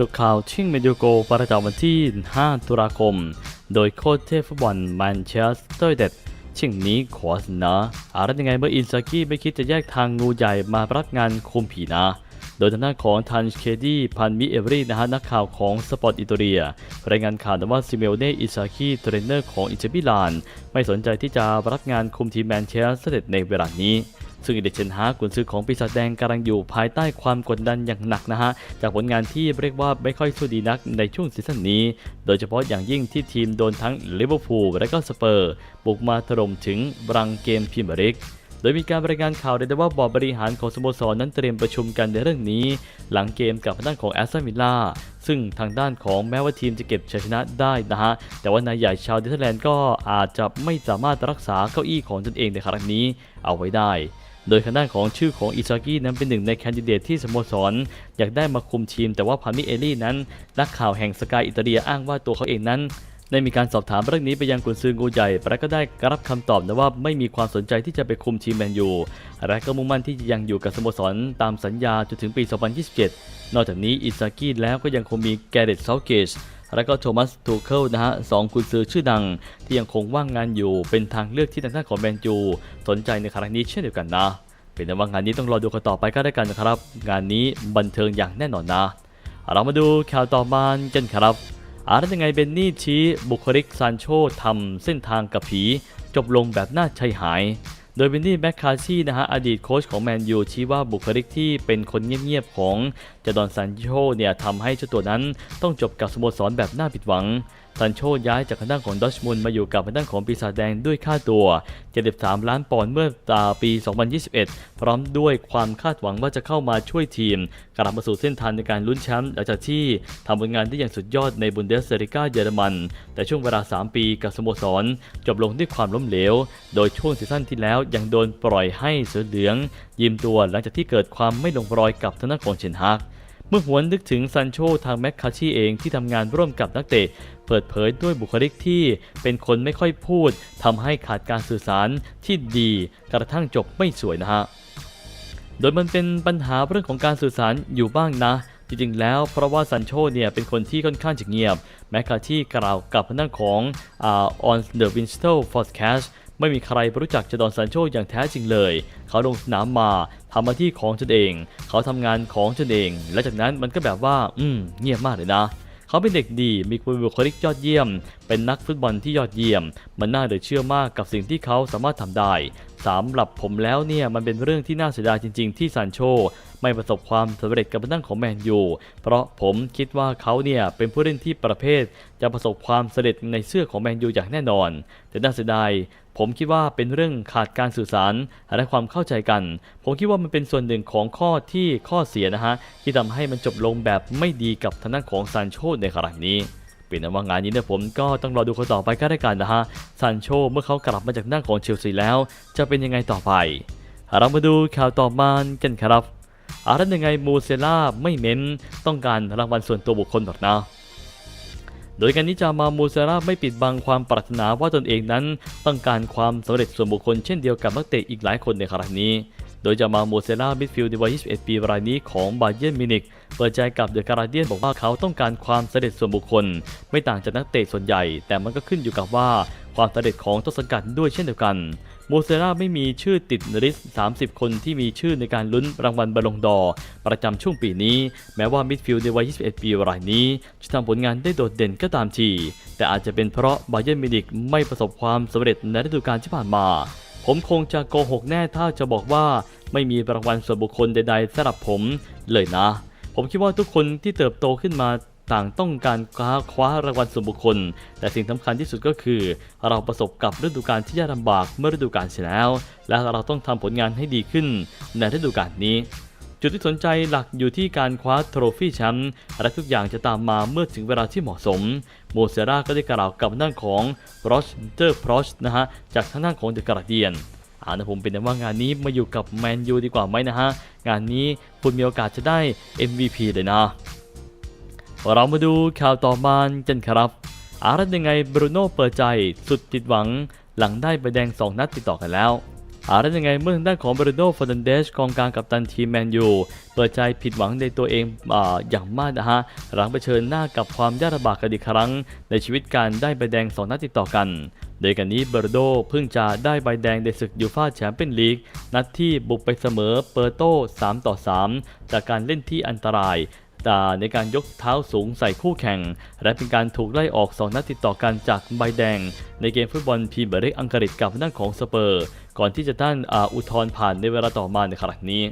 รุปข่าวชิงเมดิโกประจำวันที่ 5 ตุลาคม โดยโค้ชเทพฟุตบอลแมนเชสเตอร์เด็ดชิงนี้ขอเสนออะไรยังไงเมื่ออินซากิไม่คิดจะแยกทางงูใหญ่มารับงานคุมผีนะโดยทางด้านของทันเคดี้พันมิเอเวอรี่นะฮะนักข่าวของสปอร์ตอิตาเลียรายงานข่าวว่าซิเมลเน่อิซากิเทรนเนอร์ของอินเตอร์มิลาน ไม่สนใจที่จะรับงานคุมทีมแมนเชสเตอร์เดดในเวลานี้ ซึ่งเดชเชนฮากุนซือของปีศาจแดงกำลังอยู่ภายใต้ความกดดันอย่างหนักนะฮะ จากผลงานที่เรียกว่าไม่ค่อยสู้ดีนักในช่วงซีซั่นนี้ โดยเฉพาะอย่างยิ่งที่ทีมโดนทั้งลิเวอร์พูลและก็สเปอร์ บุกมาถล่มถึงบรังเกมพรีเมียร์ลีกโดยมีการรายงานข่าวได้ว่าบอร์ดบริหารของสโมสรนั้นเตรียมประชุมกันในเรื่องนี้ หลังเกมกับทางด้านของแอสตันวิลล่าซึ่งทางด้านของแม้ว่าทีมจะเก็บชัยชนะได้นะฮะ แต่ว่านายใหญ่ชาวเนเธอร์แลนด์ก็อาจจะไม่สามารถรักษาเก้าอี้ของตนเองในครั้งนี้เอาไว้ได้ โดยทางด้านของชื่อของอิซากินั้นเป็นหนึ่งในแคนดิเดตที่สโมสร อยากได้มาคุมทีม แต่ว่าพามิเอลี่นั้นนักข่าวแห่งสกายอิตาเลียอ้างว่าตัวเขาเองนั้นได้มีการสอบถามเรื่องนี้ไปยังกุนซืองูใหญ่และก็ได้รับคำตอบนะว่าไม่มีความสนใจที่จะไปคุมทีมแมนยูและก็มุ่งมั่นที่จะยังอยู่กับสโมสรตามสัญญาจนถึงปี 2027 นอกจากนี้อิซากิแล้วก็ยังคงมีแกเรตเซาเกช และก็โทมัสทูเคิลนะฮะสองกุนซือชื่อดัง ที่ยังคงว่างงานอยู่เป็นทางเลือกที่ทางด้านของแมนยูสนใจในครั้งนี้เช่นเดียวกันนะ เป็นแต่ว่างานนี้ต้องรอดูกันต่อไปก็ได้กันนะครับ งานนี้บันเทิงอย่างแน่นอนนะ เรามาดูข่าวต่อมากันครับอาร์ตยังไงเบนนี่ชี้บุคลิกซานโชทำเส้นทางกับผี จบลงแบบน่าใจหาย โดยเบนนี่แมคคาซี่นะฮะอดีตโค้ชของแมนยูชี้ว่าบุคลิกที่เป็นคนเงียบๆของจดอนซานโชเนี่ยทำให้เจ้าตัวนั้นต้องจบกับสโมสรแบบน่าผิดหวัง ซันโชย้ายจากทางด้านของดอชมุนมาอยู่กับทางด้านของปีศาจแดงด้วยค่าตัว 73 ล้านปอนด์เมื่อตาปี 2021 พร้อมด้วยความคาดหวังว่าจะเข้ามาช่วยทีม กลับมาสู่เส้นทางในการลุ้นแชมป์หลังจากที่ทำผลงานได้อย่างสุดยอดในบุนเดสเซริก้าเยอรมัน แต่ช่วงเวลา 3 ปีกับสโมสร จบลงด้วยความล้มเหลว โดยช่วงซีซั่นที่แล้วยังโดนปล่อยให้เสือเหลือง ยืมตัวหลังจากที่เกิดความไม่ลงรอยกับทางด้านของเชนฮาก มื่อหวนนึกถึงซันโชทางแมคคาชีเองที่ทำงานร่วมกับนักเตะ เปิดเผยด้วยบุคลิกที่เป็นคนไม่ค่อยพูดทำให้ขาดการสื่อสารที่ดีกระทั่งจบไม่สวยนะฮะ โดยมันเป็นปัญหาเรื่องของการสื่อสารอยู่บ้างนะจริงๆ แล้วเพราะว่าซันโชเนี่ยเป็นคนที่ค่อนข้างจะเงียบ แม้กระที่กล่าวกับทางด้านของอ่า on the Winston Podcast ไม่มีใครรู้จักจดอนซันโชอย่างแท้จริงเลย เขาลงสนามมาทำหน้าที่ของตนเอง เขาทำงานของตนเอง และจากนั้นมันก็แบบว่า อืม เงียบมากเลยนะ เขาเป็นเด็กดี มีคุณบุคลิกยอดเยี่ยม เป็นนักฟุตบอลที่ยอดเยี่ยม มันน่าเหลือเชื่อมากกับสิ่งที่เขาสามารถทำได้สำหรับผมแล้วเนี่ยมันเป็นเรื่องที่น่าเสียดายจริง ๆ ที่ซานโช ไม่ประสบความสำเร็จกับทางด้านของแมนยูเพราะผมคิดว่าเขาเนี่ยเป็นผู้เล่นที่ประเภท จะประสบความสำเร็จในเสื้อของแมนยูอย่างแน่นอน แต่น่าเสียดายผมคิดว่าเป็นเรื่องขาดการสื่อสารและความเข้าใจกัน ผมคิดว่ามันเป็นส่วนหนึ่งของข้อที่ข้อเสียนะฮะ ที่ทำให้มันจบลงแบบไม่ดีกับทางด้านของซานโชในครั้งนี้เป็นนว่างานนี้เนี่ยผมก็ต้องรอดูคนต่อไปก็ได้กันนะฮะซานโชเมื่อเขากลับมาจากด้าของเชลซีแล้ว จะเป็นยังไงต่อไปเรามาดูข่าวต่อมากันครับ อารันยังไงมูเซล่าไม่เม้นต้องการรางวัลส่วนตัวบุคคลหรอกนะ โดยการนิจามามูเซราไม่ปิดบังความปรารถนาว่าตนเองนั้น ต้องการความสำเร็จส่วนบุคคลเช่นเดียวกับนักเตะอีกหลายคนในครั้งนี้ โดยจามามูเซรามิดฟิลด์ในวัย 21 ปีรายนี้ของบาเยิร์นมินิกเปิดใจกับเดอะการาเดียนบอกว่าเขาต้องการความสำเร็จส่วนบุคคล ไม่ต่างจากนักเตะส่วนใหญ่ แต่มันก็ขึ้นอยู่กับว่าความสำเร็จของต้นสังกัดด้วยเช่นเดียวกัน มเซราไม่มีชื่อติดลิสต์ 30 คนที่มีชื่อในการลุ้นรางวัลบอลงดอร์ประจำช่วงปีนี้ แม้ว่ามิดฟิลด์ในวัย 21 ปีรายนี้ จะทำผลงานได้โดดเด่นก็ตามที แต่อาจจะเป็นเพราะบาเยิร์นมิวนิกไม่ประสบความสำเร็จในฤดูกาลที่ผ่านมา ผมคงจะโกหกแน่ถ้าจะบอกว่าไม่มีรางวัลส่วนบุคคลใดๆสำหรับผมเลยนะ ผมคิดว่าทุกคนที่เติบโตขึ้นมา ต่างต้องการคว้าคว้ารางวัลส่วนบุคคล แต่สิ่งสำคัญที่สุดก็คือ เราประสบกับฤดูกาลที่ยากลำบากเมื่อฤดูกาลเสร็จแล้ว และเราต้องทำผลงานให้ดีขึ้นในฤดูกาลนี้ จุดที่สนใจหลักอยู่ที่การคว้าโทรฟี่แชมป์และทุกอย่างจะตามมาเมื่อถึงเวลาที่เหมาะสม โมเซราก็ได้กล่าวกับทางด้านของโรชเตอร์พรอชนะฮะจากทางด้านของเดอะการาเดียนอ่านะผมเป็นแต่ว่างานนี้มาอยู่กับแมนยูดีกว่าไหมนะฮะ งานนี้คุณมีโอกาสจะได้ MVP เลยนะ เรามาดูข่าวต่อมากันครับ อารันยังไงบรูโน่เปิดใจสุดผิดหวังหลังได้ใบแดง 2 นัดติดต่อกันแล้ว อาแล้วยังไงเมื่อทางด้านของบรูโน่ฟอร์นันเดสกองกลางกัปตันทีมแมนยูเปิดใจผิดหวังในตัวเองออย่างมากนะฮะหลังเผชิญหน้ากับความยากลำบากกันอีกครั้ง ในชีวิตการได้ใบแดงสองนัดติดต่อกันโดยกันนี้เบอร์โดเพิ่งจะได้ใบแดงในศึกยูฟาแชมเปี้ยนลีก นัดที่บุกไปเสมอเปอร์โต 3 ต่อ 3 จากการเล่นที่อันตราย แต่ในการยกเท้าสูงใส่คู่แข่ง และเป็นการถูกไล่ออก 2 นัดติดต่อกันจากใบแดง ในเกมฟุตบอลพรีเมียร์ลีกอังกฤษกับด้านของสเปอร์ ก่อนที่จะต้านอาอุทธรผ่านในเวลาต่อมาในครั้งนี้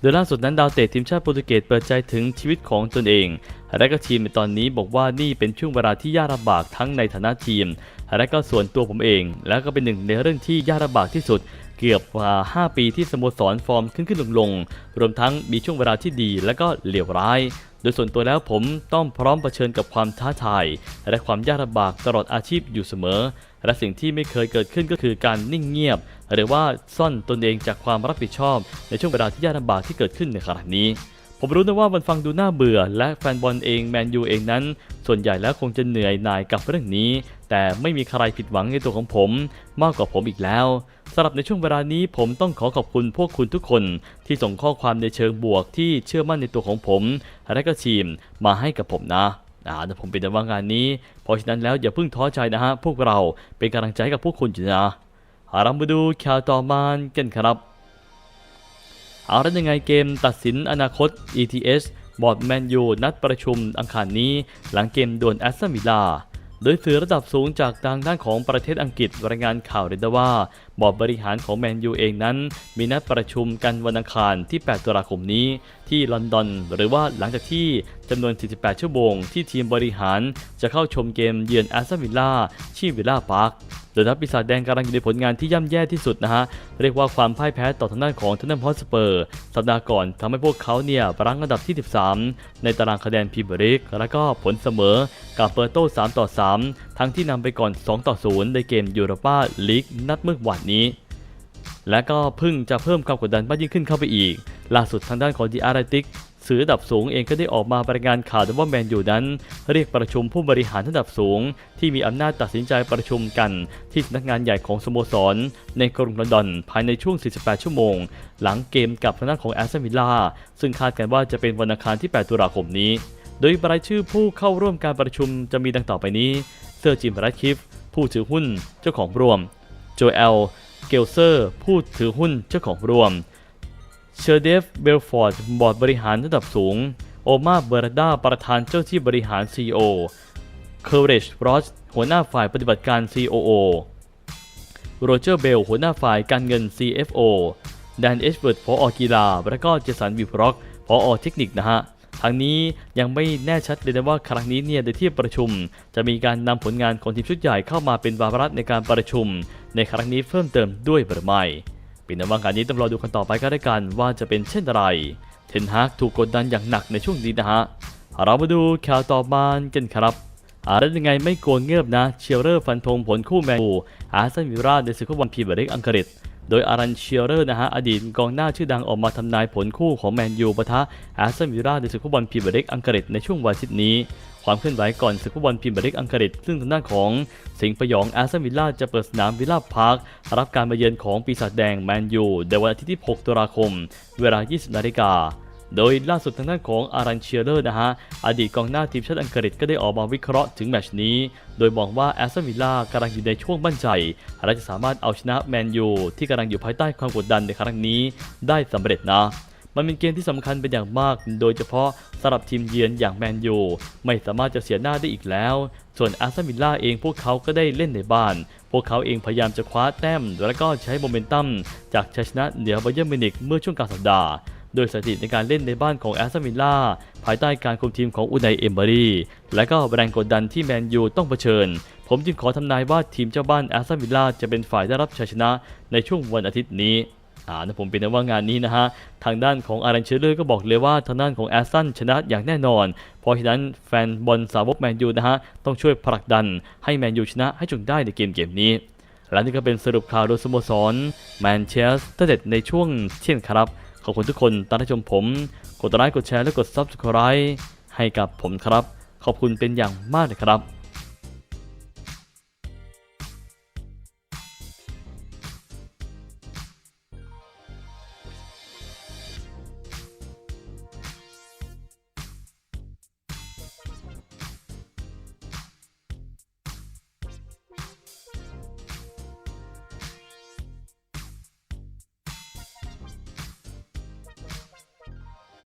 โดยล่าสุดนั้นดาวเตะทีมชาติโปรตุเกสเปิดใจถึงชีวิตของตนเอง และก็ทีมในตอนนี้บอกว่านี่เป็นช่วงเวลาที่ยากลำบากทั้งในฐานะทีม และก็ส่วนตัวผมเอง และก็เป็นหนึ่งในเรื่องที่ยากลำบากที่สุด เกือบกว่า 5 ปีที่สโมสรฟอร์มขึ้นขึ้นลงลงรวมทั้งมีช่วงเวลาที่ดีและก็เลวร้าย โดยส่วนตัวแล้วผมต้องพร้อมเผชิญกับความท้าทาย และความยากลำบากตลอดอาชีพอยู่เสมอ และสิ่งที่ไม่เคยเกิดขึ้นก็คือการนิ่งเงียบ หรือว่าซ่อนตนเองจากความรับผิดชอบ ในช่วงเวลาที่ยากลำบากที่เกิดขึ้นในขณะนี้ ผมรู้นะว่ามันฟังดูน่าเบื่อ และแฟนบอลเองแมนยูเองนั้น ส่วนใหญ่แล้วคงจะเหนื่อยหน่ายกับเรื่องนี้ แต่ไม่มีใครผิดหวังในตัวของผม มากกว่าผมอีกแล้วสำหรับในช่วงเวลานี้ผมต้องขอขอบคุณพวกคุณทุกคน ที่ส่งข้อความในเชิงบวกที่เชื่อมั่นในตัวของผม และก็ทีมมาให้กับผมนะอ่าแต่ผมเป็นแต่ว่างานนี้ เพราะฉะนั้นแล้วอย่าเพิ่งท้อใจนะฮะพวกเราเป็นกำลังใจให้กับพวกคุณอยู่นะเรามาดูข่าวต่อมากันครับ เอาแล้วยังไงเกมตัดสินอนาคต ETS บอร์ดแมนยูนัดประชุมอังคารนี้ หลังเกมดวลแอสตันวิลลาโดยสื่อระดับสูงจากทางด้านของประเทศอังกฤษรายงานข่าวเรยว่าบอร์ดบริหารของแมนยูเองนั้น มีนัดประชุมกันวันอังคารที่ 8 ตุลาคมนี้ ที่ลอนดอน หรือว่าหลังจากที่จำนวน 48 ชั่วโมงที่ทีมบริหารจะเข้าชมเกมเยือนแอสตันวิลล่าที่วิลล่าพาร์คโดยทัพปีศาจแดงกำลังอยู่ในผลงานที่ย่ำแย่ที่สุดนะฮะ เรียกว่าความพ่ายแพ้ต่อทางด้านของท t น n มฮอสเปอร์สัปดาห์ก่อนทำให้พวกเขาเนี่ยรั้งอันดับที่ 13 ในตารางคะแนนพรีเมียร์ลีก และก็ผลเสมอกับเปอร์โต3ต่อ 3ทั้งที่นำไปก่อน 2 ต่อ 0 ในเกมยูโรปาลีกนัดเมื่อวานนี้ และก็เพิ่งจะเพิ่มความกดดันมากยิ่งขึ้นเข้าไปอีก ล่าสุดทางด้านของดีอาร์ติกสื่อระดับสูงเองก็ได้ออกมารายงานข่าวว่าแมนยูนั้น เรียกประชุมผู้บริหารระดับสูง ที่มีอำนาจตัดสินใจประชุมกัน ที่สำนักงานใหญ่ของสโมสร ในกรุงลอนดอนภายในช่วง 48 ชั่วโมง หลังเกมกับทางด้านของแอสตันวิลล่าซึ่งคาดกันว่าจะเป็นวันอังคารที่ 8 ตุลาคมนี้ โดยรายชื่อผู้เข้าร่วมการประชุมจะมีดังต่อไปนี้ อร์จิมรัตคิฟ ผู้ถือหุ้นเจ้าของรวม โจเอล เกลเซอร์ ผู้ถือหุ้นเจ้าของรวม เชอร์เดฟ เบลฟอร์ด บอร์ดบริหารระดับสูง โอมาเบรดา ประธานเจ้าที่บริหาร CEO เคอร์เรจรอสหัวหน้าฝ่ายปฏิบัติการ COO โรเจอร์ เบล หัวหน้าฝ่ายการเงิน CFO แดน เอชเวิร์ดพออกีฬา และก็เจสันวิพร็อกพออเทคนิคนะฮะ ทางนี้ยังไม่แน่ชัดเลยนะว่าครั้งนี้เนี่ยในที่ประชุม จะมีการนำผลงานของทีมชุดใหญ่เข้ามาเป็นวาระในการประชุม ในครั้งนี้เพิ่มเติมด้วยหรือไม่เป็นว่างานนี้ต้องรอดูกันต่อไปก็ได้กันว่าจะเป็นเช่นไร เทนฮากถูกกดดันอย่างหนักในช่วงนี้นะฮะ เรามาดูข่าวต่อมากันครับอะไรยังไงไม่กลัวเงียบนะ เชียร์เลอร์ฟันธงผลคู่แมนยูอาร์เซนวิลล่าในศึกฟุตบอลพรีเมียร์ลีกอังกฤษ โดยอารันเชียร์เรอร์นะฮะอดีตกองหน้าชื่อดังออกมาทำนายผลคู่ของแมนยูปะทะอาร์เซนวิลล่าในศึกฟุตบอลพรีเมียร์ลีกอังกฤษในช่วงวันอาทิตย์นี้ ความเคลื่อนไหวก่อนศึกฟุตบอลพรีเมียร์ลีกอังกฤษซึ่งทางด้านของสิงห์ปยองอาร์เซนวิลล่าจะเปิดสนามวิลล่าพาร์ครับการมาเยือนของปีศาจแดงแมนยูในวันอาทิตย์ที่ 6 ตุลาคม เวลา 20 นาฬิกา โดยล่าสุดทางด้านของอารันเชียเลอร์นะฮะอดีตกองหน้าทีมชาติอังกฤษก็ได้ออกมาวิเคราะห์ถึงแมชนี้ โดยมองว่าแอสตันวิลล่ากำลังอยู่ในช่วงมั่นใจและจะสามารถเอาชนะแมนยูที่กำลังอยู่ภายใต้ความกดดันในครั้งนี้ได้สำเร็จนะมันเป็นเกมที่สำคัญเป็นอย่างมาก โดยเฉพาะสำหรับทีมเยือนอย่างแมนยูไม่สามารถจะเสียหน้าได้อีกแล้ว ส่วนอาร์เซนวิลล่าเองพวกเขาก็ได้เล่นในบ้าน พวกเขาเองพยายามจะคว้าแต้ม และก็ใช้โมเมนตัมจากชัยชนะเหนือไบเยอร์มิวนิกเมื่อช่วงกลางสัปดาห์ โดยสถิติในการเล่นในบ้านของแอสตันวิลล่าภายใต้การคุมทีมของอุนัยเอมเบอรีและก็แรงกดดันที่แมนยูต้องเผชิญ ผมจึงขอทำนายว่าทีมเจ้าบ้านแอสตันวิลล่าจะเป็นฝ่ายได้รับชัยชนะในช่วงวันอาทิตย์นี้อ่านะผมเป็นนะว่างานนี้นะฮะ ทางด้านของอารันเชลเลอร์ก็บอกเลยว่าทางด้านของแอสตันชนะอย่างแน่นอน เพราะฉะนั้นแฟนบอลสาวกแมนยูนะฮะ ต้องช่วยผลักดันให้แมนยูชนะให้จงได้ในเกมเกมนี้ และนี่ก็เป็นสรุปข่าวโดยสโมสรแมนเชสเตอร์เด็ดในช่วงเที่ยงครับ ขอบคุณทุกคนตามที่ชมผม กดไลค์กดแชร์และกด Subscribe ให้กับผมครับ ขอบคุณเป็นอย่างมากเลยครับ